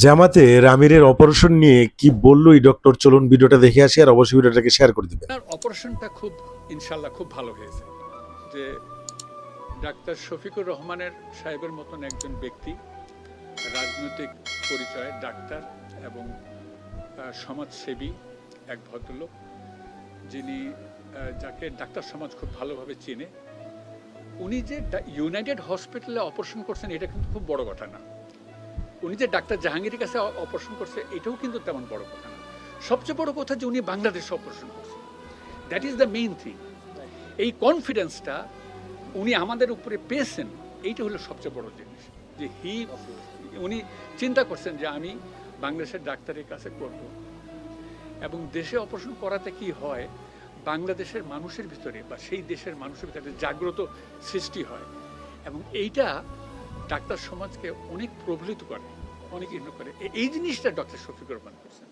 জামাতের আমিরের অপারেশন নিয়ে কি বলল এই ডক্টর? চলুন ভিডিওটা দেখে আসি আর অবশ্যই ভিডিওটাকে শেয়ার করে দিবেন। অপারেশনটা খুব ইনশাল্লাহ খুব ভালো হয়েছে। যে ডাক্তার শফিকুর রহমানের সাহেবের মতন একজন ব্যক্তি, রাজনৈতিক পরিচয় ডাক্তার এবং সমাজসেবী এক ভদ্রলোক, যিনি যাকে ডাক্তার সমাজ খুব ভালোভাবে চেনে। উনি যে ইউনাইটেড হসপিটালে অপারেশন করছেন, এটা কিন্তু খুব বড় কথা না। উনি যে ডাক্তার জাহাঙ্গীরের কাছে অপারেশন করছে, এটাও কিন্তু তেমন বড় কথা না। সবচেয়ে বড় কথা যে উনি বাংলাদেশে অপারেশন করছেন that is the main thing এই কনফিডেন্সটা উনি আমাদের উপরে পেয়েছেন, এইটা হলো সবচেয়ে বড় জিনিস। যে হি উনি চিন্তা করছেন যে আমি বাংলাদেশের ডাক্তারের কাছে করব। এবং দেশে অপারেশন করাতে কি হয়, বাংলাদেশের মানুষের ভিতরে বা সেই দেশের মানুষের ভিতরে জাগ্রত সৃষ্টি হয়। এবং এইটা ডাক্তার সমাজকে অনেক প্রবলিত করে অনেক ইন্ন করে। এই জিনিসটা ডক্টর শফিকুর রহমান করছেন।